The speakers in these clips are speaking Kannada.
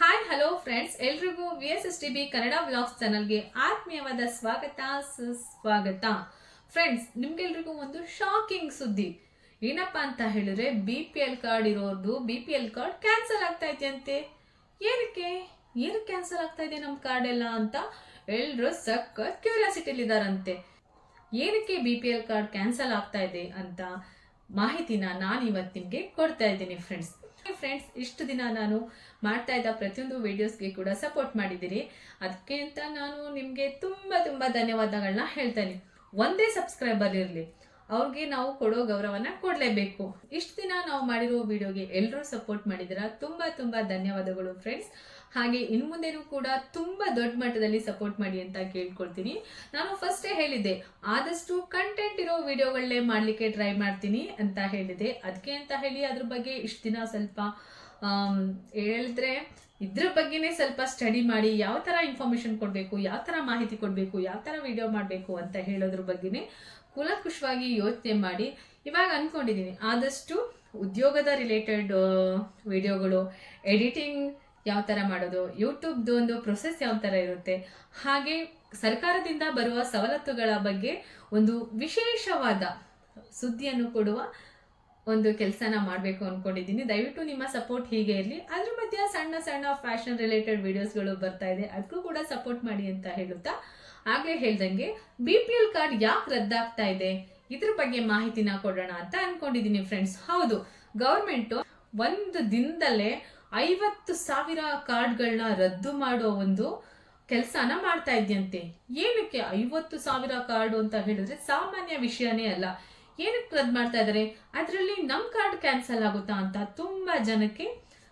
ಹಾಯ್ ಹಲೋ ಫ್ರೆಂಡ್ಸ್ ಎಲ್ರಿಗೂ V S S T B Kannada vlogs ಚಾನಲ್ಗೆ ಆತ್ಮೀಯವಾದ ಸ್ವಾಗತ, ಸುಸ್ವಾಗತ. ಫ್ರೆಂಡ್ಸ್ ನಿಮ್ಗೆಲ್ರಿಗೂ ಒಂದು ಶಾಕಿಂಗ್ ಸುದ್ದಿ. ಏನಪ್ಪ ಅಂತ ಹೇಳಿದ್ರೆ ಬಿ ಪಿ ಎಲ್ ಕಾರ್ಡ್ ಇರೋದು B P L card cancel ಆಗ್ತಾ ಇದೆಯಂತೆ. ಏನಕ್ಕೆ? ಏನಕ್ಕೆ ಕ್ಯಾನ್ಸಲ್ ಆಗ್ತಾ ಇದೆ ನಮ್ಮ ಕಾರ್ಡ್ ಎಲ್ಲ ಅಂತ ಎಲ್ಲರೂ ಸಖತ್ ಕ್ಯೂರಿಯಾಸಿಟಿಲಿದ್ದಾರಂತೆ ಏನಕ್ಕೆ B P L card cancel ಆಗ್ತಾ ಇದೆ ಅಂತ ಮಾಹಿತಿನ ನಾನು ಇವತ್ತು ನಿಮಗೆ ಕೊಡ್ತಾ ಇದ್ದೀನಿ ಫ್ರೆಂಡ್ಸ್ ಫ್ರೆಂಡ್ಸ್, ಇಷ್ಟು ದಿನ ನಾನು ಮಾಡ್ತಾ ಇದ್ದ ಪ್ರತಿಯೊಂದು ವಿಡಿಯೋಸ್ಗೆ ಕೂಡ ಸಪೋರ್ಟ್ ಮಾಡಿದ್ದೀರಿ. ಅದಕ್ಕೆ ಅಂತ ನಾನು ನಿಮಗೆ ತುಂಬ ತುಂಬ ಧನ್ಯವಾದಗಳನ್ನ ಹೇಳ್ತೇನೆ. ಒಂದೇ ಸಬ್ಸ್ಕ್ರೈಬರ್ ಇರಲಿ. ಅವ್ರಿಗೆ ನಾವು ಕೊಡೋ ಗೌರವನ ಕೊಡಲೇಬೇಕು. ಇಷ್ಟು ದಿನ ನಾವು ಮಾಡಿರೋ ವಿಡಿಯೋಗೆ ಎಲ್ಲರೂ ಸಪೋರ್ಟ್ ಮಾಡಿದ್ರ ತುಂಬ ತುಂಬ ಧನ್ಯವಾದಗಳು ಫ್ರೆಂಡ್ಸ್ ಹಾಗೆ ಇನ್ನು ಮುಂದೆನೂ ಕೂಡ ತುಂಬ ದೊಡ್ಡ ಮಟ್ಟದಲ್ಲಿ ಸಪೋರ್ಟ್ ಮಾಡಿ ಅಂತ ಕೇಳ್ಕೊಳ್ತೀನಿ. ನಾನು ಫಸ್ಟೇ ಹೇಳಿದ್ದೆ, ಆದಷ್ಟು ಕಂಟೆಂಟ್ ಇರೋ ವಿಡಿಯೋಗಳನ್ನೇ ಮಾಡಲಿಕ್ಕೆ ಟ್ರೈ ಮಾಡ್ತೀನಿ ಅಂತ ಹೇಳಿದೆ ಅದಕ್ಕೆ ಅಂತ ಹೇಳಿ ಅದ್ರ ಬಗ್ಗೆ ಇಷ್ಟು ದಿನ ಸ್ವಲ್ಪ ಹೇಳಿದ್ರೆ ಇದ್ರ ಬಗ್ಗೆನೇ ಸ್ವಲ್ಪ ಸ್ಟಡಿ ಮಾಡಿ ಯಾವ ಥರ ಇನ್ಫಾರ್ಮೇಷನ್ ಕೊಡಬೇಕು, ಯಾವ ಥರ ಮಾಹಿತಿ ಕೊಡಬೇಕು, ಯಾವ ಥರ ವಿಡಿಯೋ ಮಾಡಬೇಕು ಅಂತ ಹೇಳೋದ್ರ ಬಗ್ಗೆನೇ ಕುಲಂಕುಷವಾಗಿ ಯೋಚನೆ ಮಾಡಿ ಇವಾಗ ಅಂದ್ಕೊಂಡಿದ್ದೀನಿ ಆದಷ್ಟು ಉದ್ಯೋಗದ ರಿಲೇಟೆಡ್ ವಿಡಿಯೋಗಳು ಎಡಿಟಿಂಗ್ ಯಾವ ಥರ ಮಾಡೋದು, ಯೂಟ್ಯೂಬ್ದು ಒಂದು ಪ್ರೊಸೆಸ್ ಯಾವ ಥರ ಇರುತ್ತೆ, ಹಾಗೆ ಸರ್ಕಾರದಿಂದ ಬರುವ ಸವಲತ್ತುಗಳ ಬಗ್ಗೆ ಒಂದು ವಿಶೇಷವಾದ ಸುದ್ದಿಯನ್ನು ಕೊಡುವ ಒಂದು ಕೆಲಸನ ಮಾಡಬೇಕು ಅಂದ್ಕೊಂಡಿದ್ದೀನಿ ದಯವಿಟ್ಟು ನಿಮ್ಮ ಸಪೋರ್ಟ್ ಹೀಗೆ ಇರಲಿ. ಅದ್ರ ಮಧ್ಯೆ ಸಣ್ಣ ಸಣ್ಣ ಫ್ಯಾಷನ್ ರಿಲೇಟೆಡ್ ವಿಡಿಯೋಸ್ಗಳು ಬರ್ತಾ ಇದೆ. ಅದಕ್ಕೂ ಕೂಡ ಸಪೋರ್ಟ್ ಮಾಡಿ ಅಂತ ಹೇಳುತ್ತಾ ಆಗಲೇ ಹೇಳ್ದಂಗೆ ಬಿ ಪಿ ಎಲ್ ಕಾರ್ಡ್ ಯಾಕೆ ರದ್ದಾಗ್ತಾ ಇದೆ? ಇದ್ರ ಬಗ್ಗೆ ಮಾಹಿತಿನ ಕೊಡೋಣ ಅಂತ ಅನ್ಕೊಂಡಿದ್ದೀನಿ ಫ್ರೆಂಡ್ಸ್ ಹೌದು ಗೌರ್ಮೆಂಟು ಒಂದು ದಿನದಲ್ಲೇ ಐವತ್ತು ಸಾವಿರ ಕಾರ್ಡ್ಗಳನ್ನ ರದ್ದು ಮಾಡೋ ಒಂದು ಕೆಲಸನ ಮಾಡ್ತಾ ಇದೆಯಂತೆ. ಏನಕ್ಕೆ ಐವತ್ತು ಸಾವಿರ ಕಾರ್ಡು ಅಂತ ಹೇಳಿದ್ರೆ ಸಾಮಾನ್ಯ ವಿಷಯನೇ ಅಲ್ಲ. ಏನಕ್ಕೆ ರದ್ದು ಮಾಡ್ತಾ ಇದ್ದಾರೆ ಅದರಲ್ಲಿ ನಮ್ಮ ಕಾರ್ಡ್ ಕ್ಯಾನ್ಸಲ್ ಆಗುತ್ತಾ ಅಂತ ತುಂಬಾ ಜನಕ್ಕೆ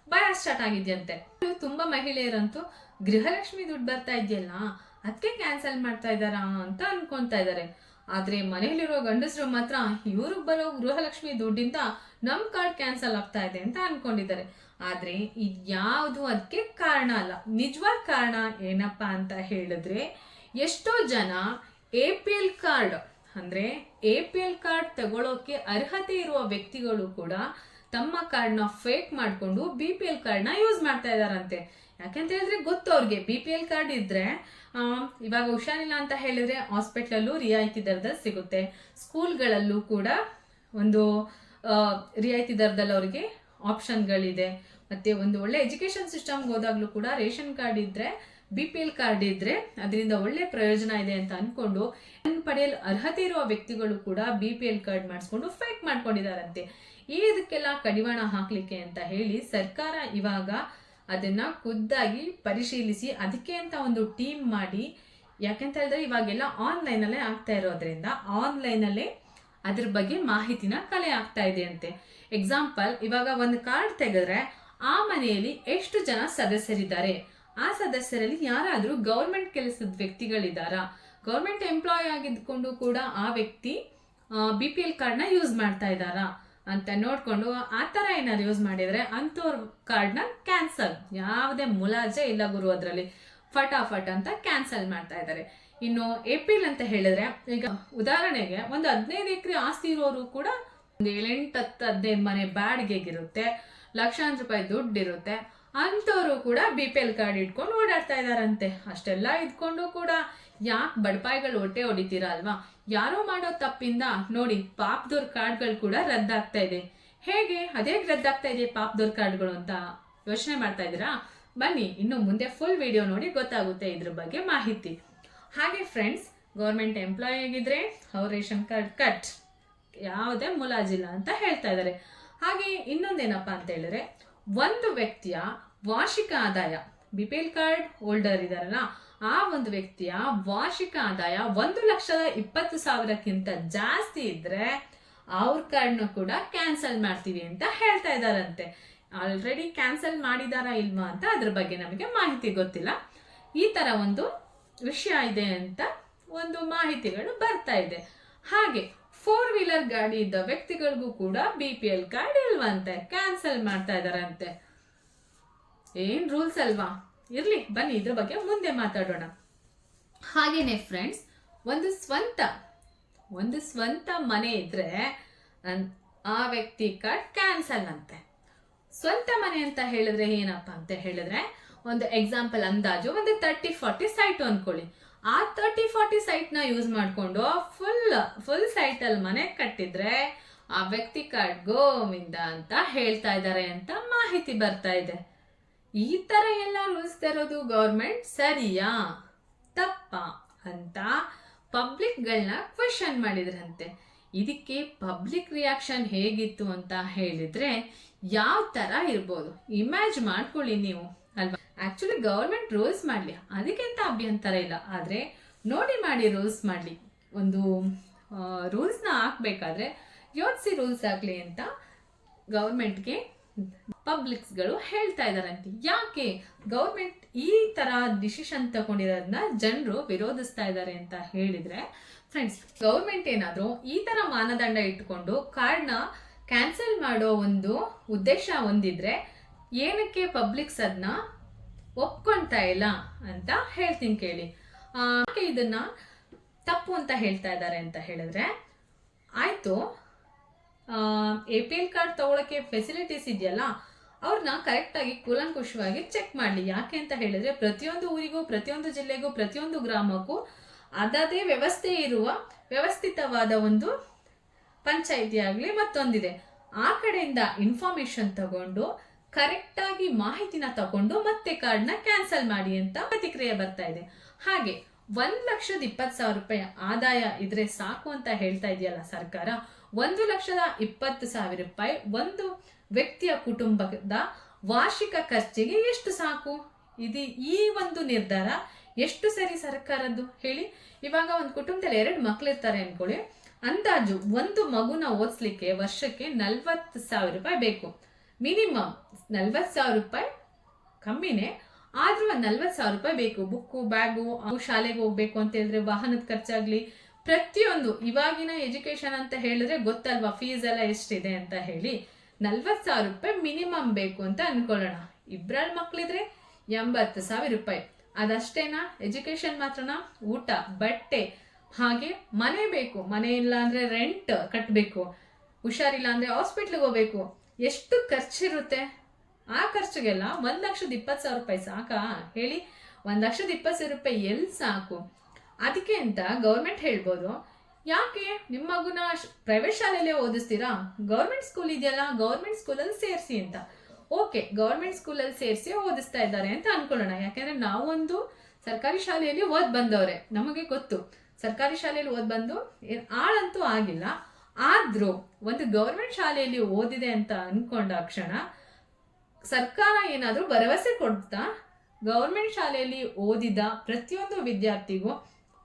ಭಯ ಸ್ಟಾರ್ಟ್ ಆಗಿದೆಯಂತೆ. ತುಂಬಾ ಮಹಿಳೆಯರಂತೂ ಗೃಹಲಕ್ಷ್ಮಿ ದುಡ್ಡು ಬರ್ತಾ ಇದೆಯಲ್ಲ? ಅದಕ್ಕೆ ಕ್ಯಾನ್ಸಲ್ ಮಾಡ್ತಾ ಇದ್ದಾರಾ ಅಂತ ಅನ್ಕೊಂತಾ ಇದ್ದಾರೆ ಆದ್ರೆ ಮನೆಯಲ್ಲಿರೋ ಗಂಡಸರು ಮಾತ್ರ ಇವ್ರಿಗೆ ಬರೋ ಗೃಹಲಕ್ಷ್ಮಿ ದುಡ್ಡಿಂದ ನಮ್ ಕಾರ್ಡ್ ಕ್ಯಾನ್ಸಲ್ ಆಗ್ತಾ ಇದೆ ಅಂತ ಅನ್ಕೊಂಡಿದ್ದಾರೆ. ಆದ್ರೆ ಇದ್ಯಾವುದು ಅದಕ್ಕೆ ಕಾರಣ ಅಲ್ಲ. ನಿಜವಾದ ಕಾರಣ ಏನಪ್ಪಾ ಅಂತ ಹೇಳಿದ್ರೆ ಎಷ್ಟೋ ಜನ ಎ ಪಿ ಎಲ್ ಕಾರ್ಡ್ ಅಂದ್ರೆ ಎ ಪಿ ಎಲ್ ಕಾರ್ಡ್ ತಗೊಳ್ಳೋಕೆ ಅರ್ಹತೆ ಇರುವ ವ್ಯಕ್ತಿಗಳು ಕೂಡ ತಮ್ಮ ಕಾರ್ಡ್ನ ಫೇಕ್ ಮಾಡಿಕೊಂಡು ಬಿ ಪಿ ಎಲ್ ಕಾರ್ಡ್ನ ಯೂಸ್ ಮಾಡ್ತಾ ಇದಾರಂತೆ ಯಾಕಂತ ಹೇಳಿದ್ರೆ ಗೊತ್ತು ಅವ್ರಿಗೆ. ಬಿ ಪಿ ಎಲ್ ಕಾರ್ಡ್ ಇದ್ರೆ ಇವಾಗ ಹುಷಾರಿಲ್ಲ ಅಂತ ಹೇಳಿದ್ರೆ ಹಾಸ್ಪಿಟ್ಲಲ್ಲೂ ರಿಯಾಯಿತಿ ದರದಲ್ಲಿ ಸಿಗುತ್ತೆ. ಸ್ಕೂಲ್ಗಳಲ್ಲೂ ಕೂಡ ಒಂದು ರಿಯಾಯಿತಿ ದರದಲ್ಲಿ ಅವರಿಗೆ ಆಪ್ಷನ್ಗಳಿದೆ ಮತ್ತೆ ಒಂದು ಒಳ್ಳೆ ಎಜುಕೇಶನ್ ಸಿಸ್ಟಮ್ಗೆ ಹೋದಾಗ್ಲೂ ಕೂಡ ರೇಷನ್ ಕಾರ್ಡ್ ಇದ್ರೆ ಬಿ ಪಿ ಎಲ್ ಕಾರ್ಡ್ ಇದ್ರೆ ಅದರಿಂದ ಒಳ್ಳೆ ಪ್ರಯೋಜನ ಇದೆ ಅಂತ ಅನ್ಕೊಂಡು ಪಡೆಯಲು ಅರ್ಹತೆ ಇರುವ ವ್ಯಕ್ತಿಗಳು ಕೂಡ ಬಿ ಪಿ ಎಲ್ ಕಾರ್ಡ್ ಮಾಡಿಸ್ಕೊಂಡು ಫೇಕ್ ಮಾಡ್ಕೊಂಡಿದಾರಂತೆ. ಈ ಇದಕ್ಕೆಲ್ಲ ಕಡಿವಾಣ ಹಾಕ್ಲಿಕ್ಕೆ ಅಂತ ಹೇಳಿ ಸರ್ಕಾರ ಇವಾಗ ಅದನ್ನ ಖುದ್ದಾಗಿ ಪರಿಶೀಲಿಸಿ, ಅದಕ್ಕೆ ಅಂತ ಒಂದು ಟೀಮ್ ಮಾಡಿ, ಯಾಕೆಂತ ಹೇಳಿದ್ರೆ ಇವಾಗೆಲ್ಲ ಆನ್ಲೈನ್ ಅಲ್ಲೇ ಆಗ್ತಾ ಇರೋದ್ರಿಂದ ಆನ್ಲೈನ್ ಅಲ್ಲೇ ಅದ್ರ ಬಗ್ಗೆ ಮಾಹಿತಿನ ಕಲೆ ಆಗ್ತಾ ಇದೆ ಅಂತೆ. ಎಕ್ಸಾಂಪಲ್ ಇವಾಗ ಒಂದು ಕಾರ್ಡ್ ತೆಗೆದ್ರೆ ಆ ಮನೆಯಲ್ಲಿ ಎಷ್ಟು ಜನ ಸದಸ್ಯರಿದ್ದಾರೆ? ಆ ಸದಸ್ಯರಲ್ಲಿ ಯಾರಾದರೂ ಗೌರ್ಮೆಂಟ್ ಕೆಲಸದ ವ್ಯಕ್ತಿಗಳಿದ್ದಾರಾ? ಗೌರ್ಮೆಂಟ್ ಎಂಪ್ಲಾಯ್ ಆಗಿದ್ಕೊಂಡು ಕೂಡ ಆ ವ್ಯಕ್ತಿ ಬಿ ಪಿ ಎಲ್ ಕಾರ್ಡ್ನ ಯೂಸ್ ಮಾಡ್ತಾ ಇದ್ದಾರಾ? ಅಂತ ನೋಡ್ಕೊಂಡು ಆ ಥರ ಏನಾದ್ರು ಯೂಸ್ ಮಾಡಿದ್ರೆ ಅಂಥವ್ರ ಕಾರ್ಡ್ನ ಕ್ಯಾನ್ಸಲ್ ಯಾವುದೇ ಮುಲಾಜೆ ಇಲ್ಲ ಗುರು ಅದರಲ್ಲಿ. ಫಟಾಫಟ್ ಅಂತ ಕ್ಯಾನ್ಸಲ್ ಮಾಡ್ತಾ ಇದ್ದಾರೆ. ಇನ್ನು ಏಪ್ರಿಲ್ ಅಂತ ಹೇಳಿದ್ರೆ ಈಗ ಉದಾಹರಣೆಗೆ ಒಂದು ಹದಿನೈದು ಎಕರೆ ಆಸ್ತಿ ಇರೋರು ಕೂಡ ಒಂದು ಏಳೆಂಟು ಹತ್ತು ಹದಿನೈದು ಮನೆ ಬಾಡಿಗೆಗಿರುತ್ತೆ ಲಕ್ಷಾಂತರ ರೂಪಾಯಿ ದುಡ್ಡು ಇರುತ್ತೆ. ಅಂಥವರು ಕೂಡ ಬಿ ಪಿ ಎಲ್ ಕಾರ್ಡ್ ಇಟ್ಕೊಂಡು ಓಡಾಡ್ತಾ ಇದ್ದಾರಂತೆ. ಅಷ್ಟೆಲ್ಲ ಇದ್ಕೊಂಡು ಕೂಡ ಯಾಕೆ ಬಡಪಾಯಿಗಳು ಹೊಟ್ಟೆ ಹೊಡಿತೀರ ಅಲ್ವಾ? ಯಾರೋ ಮಾಡೋ ತಪ್ಪಿಂದ ನೋಡಿ ಪಾಪದವ್ರ ಕಾರ್ಡ್ಗಳು ಕೂಡ ರದ್ದಾಗ್ತಾ ಇದೆ. ಹೇಗೆ? ಅದೇ ರದ್ದಾಗ್ತಾ ಇದೆ ಪಾಪದವ್ರ ಕಾರ್ಡ್ಗಳು ಅಂತ ಯೋಚನೆ ಮಾಡ್ತಾ ಇದ್ದೀರಾ? ಬನ್ನಿ, ಇನ್ನು ಮುಂದೆ ಫುಲ್ ವಿಡಿಯೋ ನೋಡಿ ಗೊತ್ತಾಗುತ್ತೆ ಇದ್ರ ಬಗ್ಗೆ ಮಾಹಿತಿ. ಹಾಗೆ ಫ್ರೆಂಡ್ಸ್ ಗೌರ್ಮೆಂಟ್ ಎಂಪ್ಲಾಯ್ ಆಗಿದ್ರೆ ಅವ್ರ ರೇಷನ್ ಕಾರ್ಡ್ ಕಟ್ ಯಾವುದೇ ಮುಲಾಜಿಲ್ಲ ಅಂತ ಹೇಳ್ತಾ ಇದ್ದಾರೆ ಹಾಗೆ ಇನ್ನೊಂದೇನಪ್ಪ ಅಂತ ಹೇಳಿದ್ರೆ, ಒಂದು ವ್ಯಕ್ತಿಯ ವಾರ್ಷಿಕ ಆದಾಯ B P L card holder ಇದಾರಲ್ಲ ಆ ಒಂದು ವ್ಯಕ್ತಿಯ ವಾರ್ಷಿಕ ಆದಾಯ ಒಂದು ಲಕ್ಷದ ಇಪ್ಪತ್ತು ಸಾವಿರಕ್ಕಿಂತ ಜಾಸ್ತಿ ಇದ್ರೆ ಅವ್ರ ಕಾರ್ಡ್ನ ಕೂಡ ಕ್ಯಾನ್ಸಲ್ ಮಾಡ್ತೀವಿ ಅಂತ ಹೇಳ್ತಾ ಇದಾರಂತೆ ಆಲ್ರೆಡಿ ಕ್ಯಾನ್ಸಲ್ ಮಾಡಿದಾರಾ ಇಲ್ವಾ ಅಂತ ಅದ್ರ ಬಗ್ಗೆ ನಮಗೆ ಮಾಹಿತಿ ಗೊತ್ತಿಲ್ಲ. ಈ ತರ ಒಂದು ವಿಷಯ ಇದೆ ಅಂತ ಒಂದು ಮಾಹಿತಿಗಳು ಬರ್ತಾ ಇದೆ. ಹಾಗೆ ಫೋರ್ ವೀಲರ್ ಗಾಡಿ ಇದ್ದ ವ್ಯಕ್ತಿಗಳಿಗೂ ಕೂಡ ಬಿ ಪಿ ಎಲ್ ಕಾರ್ಡ್ ಇಲ್ವಂತೆ ಕ್ಯಾನ್ಸಲ್ ಮಾಡ್ತಾ ಇದಾರಂತೆ ಏನ್ ರೂಲ್ಸ್ ಅಲ್ವಾ? ಇರ್ಲಿ, ಬನ್ನಿ, ಇದ್ರ ಬಗ್ಗೆ ಮುಂದೆ ಮಾತಾಡೋಣ. ಹಾಗೇನೆ ಫ್ರೆಂಡ್ಸ್ ಒಂದು ಸ್ವಂತ ಒಂದು ಸ್ವಂತ ಮನೆ ಇದ್ರೆ ಆ ವ್ಯಕ್ತಿ ಕಾರ್ಡ್ ಕ್ಯಾನ್ಸಲ್ ಅಂತೆ. ಸ್ವಂತ ಮನೆ ಅಂತ ಹೇಳಿದ್ರೆ ಏನಪ್ಪ ಅಂತ ಹೇಳಿದ್ರೆ, ಒಂದು ಎಕ್ಸಾಂಪಲ್ ಅಂದಾಜು, ಒಂದು ತರ್ಟಿ ಫಾರ್ಟಿ ಸೈಟ್ ಅನ್ಕೊಳ್ಳಿ. ಆ ತರ್ಟಿ ಫಾರ್ಟಿ ಸೈಟ್ನ ಯೂಸ್ ಮಾಡಿಕೊಂಡು ಫುಲ್ ಫುಲ್ ಸೈಟಲ್ಲಿ ಮನೆ ಕಟ್ಟಿದ್ರೆ, ಆ ವ್ಯಕ್ತಿ ಕಾರ್ಡ್ ಗೋವಿಂದ ಅಂತ ಹೇಳ್ತಾ ಇದ್ದಾರೆ ಅಂತ ಮಾಹಿತಿ ಬರ್ತಾ ಇದೆ. ಈ ತರ ಎಲ್ಲ ರೂಲ್ಸ್ ತರೋದು ಗೌರ್ಮೆಂಟ್ ಸರಿಯಾ? ತಪ್ಪ? ಅಂತ ಪಬ್ಲಿಕ್ಗಳನ್ನ ಕ್ವೆಶನ್ ಮಾಡಿದ್ರಂತೆ. ಇದಕ್ಕೆ ಪಬ್ಲಿಕ್ ರಿಯಾಕ್ಷನ್ ಹೇಗಿತ್ತು ಅಂತ ಹೇಳಿದ್ರೆ ಯಾವ ತರ ಇರ್ಬೋದು? ಇಮ್ಯಾಜ್ ಮಾಡ್ಕೊಳ್ಳಿ ನೀವು, ಅಲ್ವಾ? ಆಕ್ಚುಲಿ ಗೌರ್ಮೆಂಟ್ ರೂಲ್ಸ್ ಮಾಡಲಿ. ಅದಕ್ಕೆಂತ ಅಭ್ಯಂತರ ಇಲ್ಲ. ಆದರೆ ನೋಡಿ ಮಾಡಿ ರೂಲ್ಸ್ ಮಾಡಲಿ. ಒಂದು ರೂಲ್ಸ್ನ ಹಾಕಬೇಕಾದ್ರೆ ಯೋಚಿಸಿ ರೂಲ್ಸ್ ಆಗಲಿ ಅಂತ ಗೌರ್ಮೆಂಟ್ಗೆ ಪಬ್ಲಿಕ್ಸ್ಗಳು ಹೇಳ್ತಾ ಇದ್ದಾರಂತೆ ಯಾಕೆ? ಗೌರ್ಮೆಂಟ್ ಈ ತರ ಡಿಸಿಷನ್ ತಗೊಂಡಿರೋದನ್ನ ಜನರು ವಿರೋಧಿಸ್ತಾ ಇದ್ದಾರೆ ಅಂತ ಹೇಳಿದ್ರೆ ಫ್ರೆಂಡ್ಸ್ ಗೌರ್ಮೆಂಟ್ ಏನಾದರೂ ಈ ತರ ಮಾನದಂಡ ಇಟ್ಕೊಂಡು ಕಾರ್ಡ್ನ ಕ್ಯಾನ್ಸಲ್ ಮಾಡೋ ಒಂದು ಉದ್ದೇಶ ಹೊಂದಿದ್ರೆ ಏನಕ್ಕೆ ಪಬ್ಲಿಕ್ಸ್ ಅದನ್ನ ಒಪ್ಕೊಂತಾ ಇಲ್ಲ ಅಂತ ಹೇಳ್ತೀನಿ ಕೇಳಿ. ಇದನ್ನ ತಪ್ಪು ಅಂತ ಹೇಳ್ತಾ ಇದ್ದಾರೆ ಅಂತ ಹೇಳಿದ್ರೆ, ಆಯ್ತು ಎ ಪಿ ಎಲ್ ಕಾರ್ಡ್ ತಗೊಳಕ್ಕೆ ಫೆಸಿಲಿಟೀಸ್ ಇದೆಯಲ್ಲ ಅವ್ರನ್ನ ಕರೆಕ್ಟಾಗಿ ಕೂಲಂಕುಷವಾಗಿ ಚೆಕ್ ಮಾಡಲಿ. ಯಾಕೆ ಅಂತ ಹೇಳಿದ್ರೆ, ಪ್ರತಿಯೊಂದು ಊರಿಗೂ, ಪ್ರತಿಯೊಂದು ಜಿಲ್ಲೆಗೂ, ಪ್ರತಿಯೊಂದು ಗ್ರಾಮಕ್ಕೂ ಅದೇ ವ್ಯವಸ್ಥೆ ಇರುವ, ವ್ಯವಸ್ಥಿತವಾದ ಒಂದು ಪಂಚಾಯಿತಿ ಆಗಲಿ ಮತ್ತೊಂದಿದೆ. ಆ ಕಡೆಯಿಂದ ಇನ್ಫಾರ್ಮೇಶನ್ ತಗೊಂಡು ಕರೆಕ್ಟಾಗಿ ಮಾಹಿತಿನ ತಗೊಂಡು ಮತ್ತೆ ಕಾರ್ಡ್ನ ಕ್ಯಾನ್ಸಲ್ ಮಾಡಿ ಅಂತ ಪ್ರತಿಕ್ರಿಯೆ ಬರ್ತಾ ಇದೆ. ಹಾಗೆ, ಒಂದ್ ಲಕ್ಷದ ಇಪ್ಪತ್ತು ಸಾವಿರ ರೂಪಾಯಿ ಆದಾಯ ಇದ್ರೆ ಸಾಕು ಅಂತ ಹೇಳ್ತಾ ಇದೆಯಲ್ಲ ಸರ್ಕಾರ ಒಂದು ಲಕ್ಷದ ಇಪ್ಪತ್ತು ಸಾವಿರ ರೂಪಾಯಿ ಒಂದು ವ್ಯಕ್ತಿಯ ಕುಟುಂಬದ ವಾರ್ಷಿಕ ಖರ್ಚಿಗೆ ಎಷ್ಟು ಸಾಕು? ಇದು ಈ ಒಂದು ನಿರ್ಧಾರ ಎಷ್ಟು ಸರಿ ಸರ್ಕಾರದ್ದು? ಹೇಳಿ. ಇವಾಗ ಒಂದು ಕುಟುಂಬದಲ್ಲಿ ಎರಡು ಮಕ್ಳಿರ್ತಾರೆ ಅನ್ಕೊಳ್ಳಿ ಅಂದಾಜು ಒಂದು ಮಗುನ ಓದಿಸ್ಲಿಕ್ಕೆ ವರ್ಷಕ್ಕೆ ನಲ್ವತ್ತು ಸಾವಿರ ರೂಪಾಯಿ ಬೇಕು. ಮಿನಿಮಮ್ ನಲ್ವತ್ತು ಸಾವಿರ ರೂಪಾಯಿ ಕಮ್ಮಿನೇ, ಆದರೂ ಒಂದು ನಲ್ವತ್ತು ಸಾವಿರ ರೂಪಾಯಿ ಬೇಕು. ಬುಕ್ಕು, ಬ್ಯಾಗು ಶಾಲೆಗೆ ಹೋಗ್ಬೇಕು ಅಂತ ಹೇಳಿದ್ರೆ ವಾಹನದ ಖರ್ಚಾಗ್ಲಿ ಪ್ರತಿಯೊಂದು ಇವಾಗಿನ ಎಜುಕೇಶನ್ ಅಂತ ಹೇಳಿದ್ರೆ ಗೊತ್ತಲ್ವಾ? ಫೀಸ್ ಎಲ್ಲ ಎಷ್ಟಿದೆ ಅಂತ ಹೇಳಿ. ನಲ್ವತ್ತು ಸಾವಿರ ರೂಪಾಯಿ ಮಿನಿಮಮ್ ಬೇಕು ಅಂತ ಅನ್ಕೊಳ್ಳೋಣ. ಇಬ್ಬರಲ್ಲಿ ಮಕ್ಳಿದ್ರೆ ಎಂಬತ್ತು ಸಾವಿರ ರೂಪಾಯಿ. ಅದಷ್ಟೇನಾ? ಎಜುಕೇಶನ್ ಮಾತ್ರನಾ? ಊಟ, ಬಟ್ಟೆ, ಹಾಗೆ ಮನೆ ಬೇಕು. ಮನೆ ಇಲ್ಲ ಅಂದರೆ ರೆಂಟ್ ಕಟ್ಟಬೇಕು ಹುಷಾರಿಲ್ಲ ಅಂದ್ರೆ ಹಾಸ್ಪಿಟ್ಲಿಗೆ ಹೋಗ್ಬೇಕು. ಎಷ್ಟು ಖರ್ಚಿರುತ್ತೆ? ಆ ಖರ್ಚಿಗೆಲ್ಲ ಒಂದು ಲಕ್ಷದ ಇಪ್ಪತ್ತು ಸಾವಿರ ರೂಪಾಯಿ ಸಾಕಾ? ಹೇಳಿ. ಒಂದ್ ಲಕ್ಷದ ಇಪ್ಪತ್ತು ಸಾವಿರ ರೂಪಾಯಿ ಎಲ್ಲಿ ಸಾಕು? ಅದಕ್ಕೆ ಅಂತ ಗೌರ್ಮೆಂಟ್ ಹೇಳ್ಬೋದು. ಯಾಕೆ? ನಿಮ್ಮ ಮಗುನ ಪ್ರೈವೇಟ್ ಶಾಲೆಯಲ್ಲೇ ಓದಿಸ್ತೀರಾ? ಗೌರ್ಮೆಂಟ್ ಸ್ಕೂಲ್ ಇದೆಯಲ್ಲ, ಗೌರ್ಮೆಂಟ್ ಸ್ಕೂಲಲ್ಲಿ ಸೇರಿಸಿ ಅಂತ. ಓಕೆ, ಗೌರ್ಮೆಂಟ್ ಸ್ಕೂಲಲ್ಲಿ ಸೇರಿಸಿ ಓದಿಸ್ತಾ ಇದ್ದಾರೆ ಅಂತ ಅನ್ಕೊಳ್ಳೋಣ. ಯಾಕೆಂದ್ರೆ ನಾವೊಂದು ಸರ್ಕಾರಿ ಶಾಲೆಯಲ್ಲಿ ಓದ್ ಬಂದವ್ರೆ, ನಮಗೆ ಗೊತ್ತು. ಸರ್ಕಾರಿ ಶಾಲೆಯಲ್ಲಿ ಓದ್ ಬಂದು ಆಳಂತೂ ಆಗಿಲ್ಲ. ಆದ್ರೂ ಒಂದು ಗೌರ್ಮೆಂಟ್ ಶಾಲೆಯಲ್ಲಿ ಓದಿದೆ ಅಂತ ಅನ್ಕೊಂಡ ಕ್ಷಣ ಸರ್ಕಾರ ಏನಾದರೂ ಭರವಸೆ ಕೊಡ್ತಾ ಗೌರ್ಮೆಂಟ್ ಶಾಲೆಯಲ್ಲಿ ಓದಿದ ಪ್ರತಿಯೊಂದು ವಿದ್ಯಾರ್ಥಿಗೂ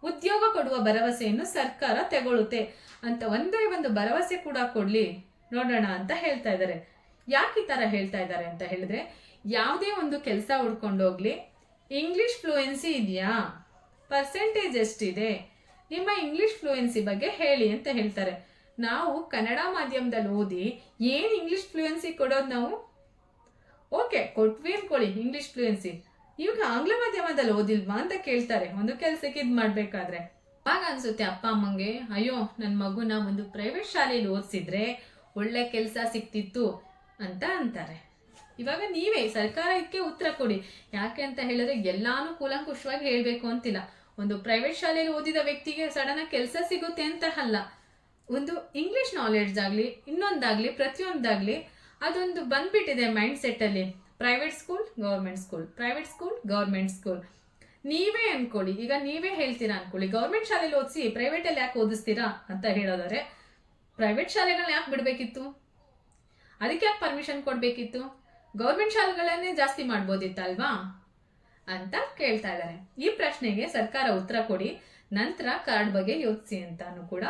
ಉದ್ಯೋಗ ಕೊಡುವ ಭರವಸೆಯನ್ನು ಸರ್ಕಾರ ತಗೊಳ್ಳುತ್ತೆ ಅಂತ ಒಂದೇ ಒಂದು ಭರವಸೆ ಕೂಡ ಕೊಡಲಿ ನೋಡೋಣ ಅಂತ ಹೇಳ್ತಾ ಇದ್ದಾರೆ. ಯಾಕೆ ಈ ಥರ ಹೇಳ್ತಾ ಇದ್ದಾರೆ ಅಂತ ಹೇಳಿದ್ರೆ, ಯಾವುದೇ ಒಂದು ಕೆಲಸ ಹುಡ್ಕೊಂಡೋಗ್ಲಿ ಇಂಗ್ಲಿಷ್ ಫ್ಲೂಯೆನ್ಸಿ ಇದೆಯಾ? ಪರ್ಸೆಂಟೇಜ್ ಎಷ್ಟಿದೆ? ನಿಮ್ಮ ಇಂಗ್ಲಿಷ್ ಫ್ಲೂಯೆನ್ಸಿ ಬಗ್ಗೆ ಹೇಳಿ ಅಂತ ಹೇಳ್ತಾರೆ. ನಾವು ಕನ್ನಡ ಮಾಧ್ಯಮದಲ್ಲಿ ಓದಿ ಏನ್ ಇಂಗ್ಲಿಷ್ ಫ್ಲೂಯೆನ್ಸಿ ಕೊಡೋದು ನಾವು? ಓಕೆ ಕೊಟ್ವಿ ಅನ್ಕೊಳ್ಳಿ ಇಂಗ್ಲಿಷ್ ಫ್ಲೂಯೆನ್ಸಿ ಇವಾಗ ಆಂಗ್ಲ ಮಾಧ್ಯಮದಲ್ಲಿ ಓದಿಲ್ವಾ ಅಂತ ಕೇಳ್ತಾರೆ. ಒಂದು ಕೆಲಸಕ್ಕೆ ಇದು ಮಾಡ್ಬೇಕಾದ್ರೆ. ಆಗ ಅನ್ಸುತ್ತೆ ಅಪ್ಪ ಅಮ್ಮಂಗೆ, ಅಯ್ಯೋ ನನ್ನ ಮಗುನ ಒಂದು ಪ್ರೈವೇಟ್ ಶಾಲೆಯಲ್ಲಿ ಓದಿಸಿದ್ರೆ ಒಳ್ಳೆ ಕೆಲಸ ಸಿಕ್ತಿತ್ತು ಅಂತ ಅಂತಾರೆ. ಇವಾಗ ನೀವೇ ಸರ್ಕಾರ ಇದಕ್ಕೆ ಉತ್ತರ ಕೊಡಿ. ಯಾಕೆ ಅಂತ ಹೇಳಿದ್ರೆ ಎಲ್ಲಾನು ಕೂಲಂಕುಷವಾಗಿ ಹೇಳಬೇಕು ಅಂತಿಲ್ಲ. ಒಂದು ಪ್ರೈವೇಟ್ ಶಾಲೆಯಲ್ಲಿ ಓದಿದ ವ್ಯಕ್ತಿಗೆ ಸಡನ್ ಕೆಲಸ ಸಿಗುತ್ತೆ ಅಂತ ಅಲ್ಲ. ಒಂದು ಇಂಗ್ಲಿಷ್ ನಾಲೆಡ್ಜ್ ಆಗಲಿ, ಇನ್ನೊಂದಾಗ್ಲಿ, ಪ್ರತಿಯೊಂದಾಗಲಿ ಅದೊಂದು ಬಂದ್ಬಿಟ್ಟಿದೆ mind ಸೆಟ್ಟಲ್ಲಿ private school government school private school government school ನೀವೇ ಅನ್ಕೊಳ್ಳಿ. ಈಗ ನೀವೇ ಹೇಳ್ತೀರಾ ಅನ್ಕೊಳ್ಳಿ. ಗೌರ್ಮೆಂಟ್ ಶಾಲೆಯಲ್ಲಿ ಓದಿಸಿ ಪ್ರೈವೇಟಲ್ಲಿ ಯಾಕೆ ಓದಿಸ್ತೀರಾ ಅಂತ ಹೇಳೋದಾದ್ರೆ ಪ್ರೈವೇಟ್ ಶಾಲೆಗಳನ್ನ ಯಾಕೆ ಬಿಡಬೇಕಿತ್ತು? ಅದಕ್ಕೆ ಯಾಕೆ ಪರ್ಮಿಷನ್ ಕೊಡಬೇಕಿತ್ತು? ಗೌರ್ಮೆಂಟ್ ಶಾಲೆಗಳನ್ನೇ ಜಾಸ್ತಿ ಮಾಡ್ಬೋದಿತ್ತಲ್ವಾ? ಅಂತ ಕೇಳ್ತಾ ಇದ್ದಾರೆ. ಈ ಪ್ರಶ್ನೆಗೆ ಸರ್ಕಾರ ಉತ್ತರ ಕೊಡಿ. ನಂತರ ಕಾರ್ಡ್ ಬಗ್ಗೆ ಯೋಚಿಸಿ ಅಂತಾನು ಕೂಡ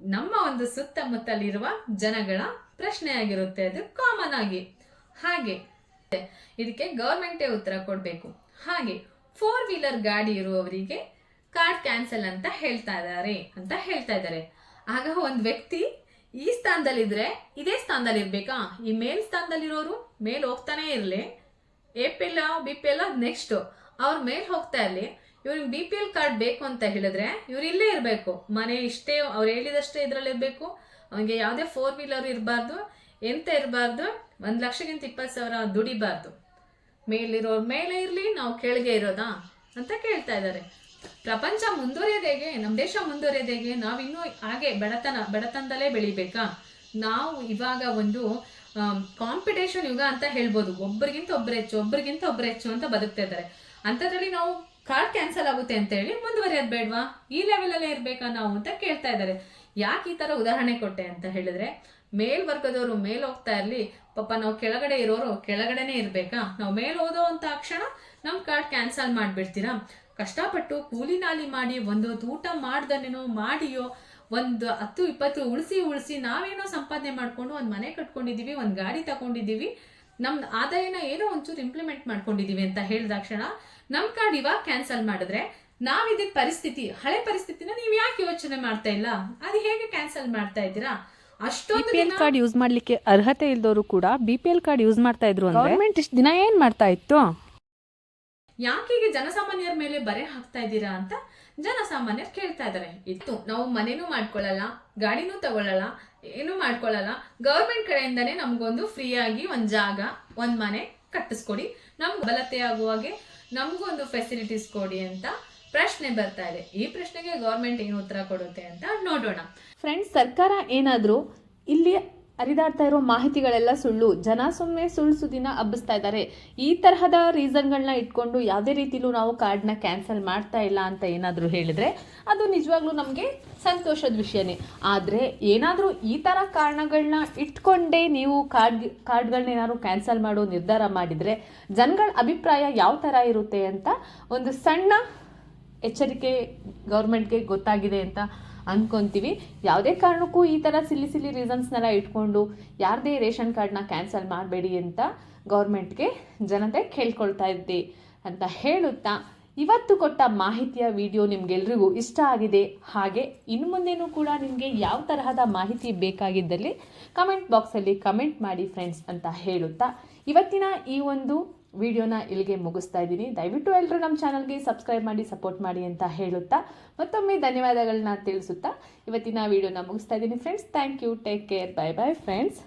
ನಮ್ಮ ಒಂದು ಸುತ್ತಮುತ್ತಲಿರುವ ಜನಗಳ ಪ್ರಶ್ನೆ ಆಗಿರುತ್ತೆ ಅದು ಕಾಮನ್ ಆಗಿ. ಹಾಗೆ ಇದಕ್ಕೆ ಗೌರ್ಮೆಂಟೇ ಉತ್ತರ ಕೊಡಬೇಕು. ಹಾಗೆ ಫೋರ್ ವೀಲರ್ ಗಾಡಿ ಇರುವವರಿಗೆ ಕಾರ್ಡ್ ಕ್ಯಾನ್ಸಲ್ ಅಂತ ಹೇಳ್ತಾ ಇದ್ದಾರೆ ಅಂತ ಹೇಳ್ತಾ ಇದ್ದಾರೆ. ಆಗ ಒಂದು ವ್ಯಕ್ತಿ ಈ ಸ್ಥಾನದಲ್ಲಿದ್ರೆ ಇದೇ ಸ್ಥಾನದಲ್ಲಿ ಇರ್ಬೇಕಾ? ಈ ಮೇಲ್ ಸ್ಥಾನದಲ್ಲಿರೋರು ಮೇಲ್ ಹೋಗ್ತಾನೆ ಇರಲಿ. A P L B P L next ಅವ್ರ ಮೇಲ್ ಹೋಗ್ತಾ ಇರಲಿ. ಇವ್ರಿಗೆ ಬಿ ಪಿ ಎಲ್ ಕಾರ್ಡ್ ಬೇಕು ಅಂತ ಹೇಳಿದ್ರೆ ಇವ್ರು ಇಲ್ಲೇ ಇರಬೇಕು. ಮನೆ ಇಷ್ಟೇ ಅವ್ರು ಹೇಳಿದಷ್ಟೇ ಇದರಲ್ಲಿ ಇರಬೇಕು. ಅವನಿಗೆ ಯಾವುದೇ ಫೋರ್ ವೀಲರ್ ಇರಬಾರ್ದು, ಎಂತ ಇರಬಾರ್ದು ಒಂದು ಲಕ್ಷಕ್ಕಿಂತ ಇಪ್ಪತ್ತು ಸಾವಿರ ದುಡಿಬಾರ್ದು. ಮೇಲಿರೋರು ಮೇಲೆ ಇರಲಿ, ನಾವು ಕೆಳಗೆ ಇರೋದಾ ಅಂತ ಕೇಳ್ತಾ ಇದ್ದಾರೆ. ಪ್ರಪಂಚ ಮುಂದುವರಿಯೋದೇಗೆ ನಮ್ಮ ದೇಶ ಮುಂದುವರಿಯೋದೇಗೆ ನಾವಿನ್ನೂ ಹಾಗೆ ಬಡತನ, ಬಡತನದಲ್ಲೇ ಬೆಳಿಬೇಕಾ? ನಾವು ಇವಾಗ ಒಂದು ಕಾಂಪಿಟೇಷನ್ ಯುಗ ಅಂತ ಹೇಳ್ಬೋದು. ಒಬ್ಬರಿಗಿಂತ ಒಬ್ರು ಹೆಚ್ಚು, ಒಬ್ರಿಗಿಂತ ಒಬ್ರು ಹೆಚ್ಚು ಅಂತ ಬದುಕ್ತಾ ಇದ್ದಾರೆ. ಅಂಥದ್ರಲ್ಲಿ ನಾವು ಕಾರ್ಡ್ ಕ್ಯಾನ್ಸಲ್ ಆಗುತ್ತೆ ಅಂತ ಹೇಳಿ ಮುಂದುವರಿಯೋದು ಬೇಡವಾ? ಈ ಲೆವೆಲಲ್ಲೇ ಇರಬೇಕಾ ನಾವು ಅಂತ ಕೇಳ್ತಾ ಇದ್ದಾರೆ. ಯಾಕೆ ಈ ಥರ ಉದಾಹರಣೆ ಕೊಟ್ಟೆ ಅಂತ ಹೇಳಿದ್ರೆ, ಮೇಲ್ವರ್ಗದವರು ಮೇಲೆ ಹೋಗ್ತಾ ಇರಲಿ ಪಾಪ ನಾವು ಕೆಳಗಡೆ ಇರೋರು ಕೆಳಗಡೆನೇ ಇರಬೇಕಾ? ನಾವು ಮೇಲೆ ಓದೋ ಅಂತ ಕ್ಷಣ ನಮ್ಮ ಕಾರ್ಡ್ ಕ್ಯಾನ್ಸಲ್ ಮಾಡಿಬಿಡ್ತೀರಾ? ಕಷ್ಟಪಟ್ಟು ಕೂಲಿ ನಾಲಿ ಮಾಡಿ ಒಂದು ಊಟ ಮಾಡ್ದನೇನೋ ಮಾಡಿಯೋ ಒಂದು ಹತ್ತು, ಇಪ್ಪತ್ತು ಉಳಿಸಿ ಉಳಿಸಿ ನಾವೇನೋ ಸಂಪಾದನೆ ಮಾಡ್ಕೊಂಡು ಒಂದು ಮನೆ ಕಟ್ಕೊಂಡಿದ್ದೀವಿ ಒಂದು ಗಾಡಿ ತಗೊಂಡಿದ್ದೀವಿ ನಮ್ಮ ಆದಾಯನ ಏನೋ ಒಂಚೂರು ಇಂಪ್ಲಿಮೆಂಟ್ ಮಾಡ್ಕೊಂಡಿದ್ದೀವಿ ಅಂತ ಹೇಳಿದಾಕ್ಷಣ ನಮ್ಮ ಕಾರ್ಡ್ ಇವಾಗ ಕ್ಯಾನ್ಸಲ್ ಮಾಡಿದ್ರೆ ನಾವಿದ್ದ ಪರಿಸ್ಥಿತಿ, ಹಳೆ ಪರಿಸ್ಥಿತಿನ ನೀವು ಯಾಕೆ ಯೋಚನೆ ಮಾಡ್ತಾ ಇಲ್ಲ? ಅದು ಹೇಗೆ ಕ್ಯಾನ್ಸಲ್ ಮಾಡ್ತಾ ಇದ್ದೀರಾ? ಅಷ್ಟೊಂದು ಪಿ ಕಾರ್ಡ್ ಯೂಸ್ ಮಾಡ್ಲಿಕ್ಕೆ ಅರ್ಹತೆ ಇಲ್ದವರು ಕೂಡ BPL P L card use ಮಾಡ್ತಾ ಇದ್ರು ಅಂದ್ರೆ ಗೌರ್ಮೆಂಟ್ ಇಷ್ಟು ದಿನ ಏನ್ ಮಾಡ್ತಾ ಇತ್ತು? ಯಾಕೆ ಜನಸಾಮಾನ್ಯರ ಮೇಲೆ ಬರೆ ಹಾಕ್ತಾ ಇದ್ದೀರಾ ಅಂತ ಜನಸಾಮಾನ್ಯರು ಕೇಳ್ತಾ ಇದ್ದಾರೆ. ಇತ್ತು. ನಾವು ಮನೇನೂ ಮಾಡ್ಕೊಳ್ಳಲ್ಲ ಗಾಡಿನೂ ತಗೊಳ್ಳಲ್ಲ ಏನೂ ಮಾಡ್ಕೊಳ್ಳಲ್ಲ. ಗೌರ್ಮೆಂಟ್ ಕಡೆಯಿಂದನೇ ನಮಗೊಂದು ಫ್ರೀಯಾಗಿ ಒಂದು ಜಾಗ ಒಂದು ಮನೆ ಕಟ್ಟಿಸ್ಕೊಡಿ. ನಮ್ಗೆ ಬಲತೆ ಆಗುವಾಗೆ ನಮಗೊಂದು ಫೆಸಿಲಿಟೀಸ್ ಕೊಡಿ ಅಂತ ಪ್ರಶ್ನೆ ಬರ್ತಾ ಇದೆ. ಈ ಪ್ರಶ್ನೆಗೆ ಗೌರ್ಮೆಂಟ್ ಏನು ಉತ್ತರ ಕೊಡುತ್ತೆ ಅಂತ ನೋಡೋಣ. ಫ್ರೆಂಡ್ಸ್ ಸರ್ಕಾರ ಏನಾದರೂ ಇಲ್ಲಿ ಹರಿದಾಡ್ತಾ ಇರೋ ಮಾಹಿತಿಗಳೆಲ್ಲ ಸುಳ್ಳು. ಜನ ಸುಮ್ಮನೆ ಸುಳ್ಳು ಸುದ್ದಿನ ಹಬ್ಬಿಸ್ತಾ ಇದ್ದಾರೆ. ಈ ತರಹದ ರೀಸನ್ಗಳನ್ನ ಇಟ್ಕೊಂಡು ಯಾವುದೇ ರೀತಿಲೂ ನಾವು ಕಾರ್ಡ್ನ ಕ್ಯಾನ್ಸಲ್ ಮಾಡ್ತಾ ಇಲ್ಲ ಅಂತ ಏನಾದರೂ ಹೇಳಿದ್ರೆ ಅದು ನಿಜವಾಗ್ಲೂ ನಮಗೆ ಸಂತೋಷದ ವಿಷಯನೇ. ಆದರೆ ಏನಾದರೂ ಈ ಥರ ಕಾರಣಗಳನ್ನ ಇಟ್ಕೊಂಡೇ ನೀವು ಕಾರ್ಡ್ ಕಾರ್ಡ್ಗಳನ್ನ ಏನಾದ್ರು ಕ್ಯಾನ್ಸಲ್ ಮಾಡೋ ನಿರ್ಧಾರ ಮಾಡಿದರೆ ಜನಗಳ ಅಭಿಪ್ರಾಯ ಯಾವ ಥರ ಇರುತ್ತೆ ಅಂತ ಒಂದು ಸಣ್ಣ ಎಚ್ಚರಿಕೆ ಗೌರ್ಮೆಂಟ್ಗೆ ಗೊತ್ತಾಗಿದೆ ಅಂತ ಅನ್ಕೊಂತೀವಿ. ಯಾವುದೇ ಕಾರಣಕ್ಕೂ ಈ ಥರ ಸಿಲ್ಲಿ ಸಿಲ್ಲಿ ರೀಸನ್ಸ್ನೆಲ್ಲ ಇಟ್ಕೊಂಡು ಯಾರದೇ ರೇಷನ್ ಕಾರ್ಡ್ನ ಕ್ಯಾನ್ಸಲ್ ಮಾಡಬೇಡಿ ಅಂತ ಗೌರ್ಮೆಂಟ್ಗೆ ಜನತೆ ಕೇಳ್ಕೊಳ್ತಾ ಇದ್ದೆ ಅಂತ ಹೇಳುತ್ತಾ ಇವತ್ತು ಕೊಟ್ಟ ಮಾಹಿತಿಯ ವಿಡಿಯೋ ನಿಮ್ಗೆಲ್ರಿಗೂ ಇಷ್ಟ ಆಗಿದೆ. ಹಾಗೆ ಇನ್ನು ಮುಂದೆನೂ ಕೂಡ ನಿಮಗೆ ಯಾವ ತರಹದ ಮಾಹಿತಿ ಬೇಕಾಗಿದ್ದಲ್ಲಿ ಕಮೆಂಟ್ ಬಾಕ್ಸಲ್ಲಿ ಕಮೆಂಟ್ ಮಾಡಿ ಫ್ರೆಂಡ್ಸ್ ಅಂತ ಹೇಳುತ್ತಾ. ಇವತ್ತಿನ ಈ ಒಂದು ವಿಡಿಯೋನ ಇಲ್ಲಿಗೆ ಮುಗಿಸ್ತಾ ಇದ್ದೀನಿ. ದಯವಿಟ್ಟು ಎಲ್ಲರೂ ನಮ್ಮ ಚಾನಲ್ಗೆ ಸಬ್ಸ್ಕ್ರೈಬ್ ಮಾಡಿ, ಸಪೋರ್ಟ್ ಮಾಡಿ ಅಂತ ಹೇಳುತ್ತಾ ಮತ್ತೊಮ್ಮೆ ಧನ್ಯವಾದಗಳನ್ನ ತಿಳಿಸುತ್ತಾ ಇವತ್ತಿನ ವಿಡಿಯೋನ ಮುಗಿಸ್ತಾ ಇದ್ದೀನಿ. Friends, thank you. Take care. Bye bye friends.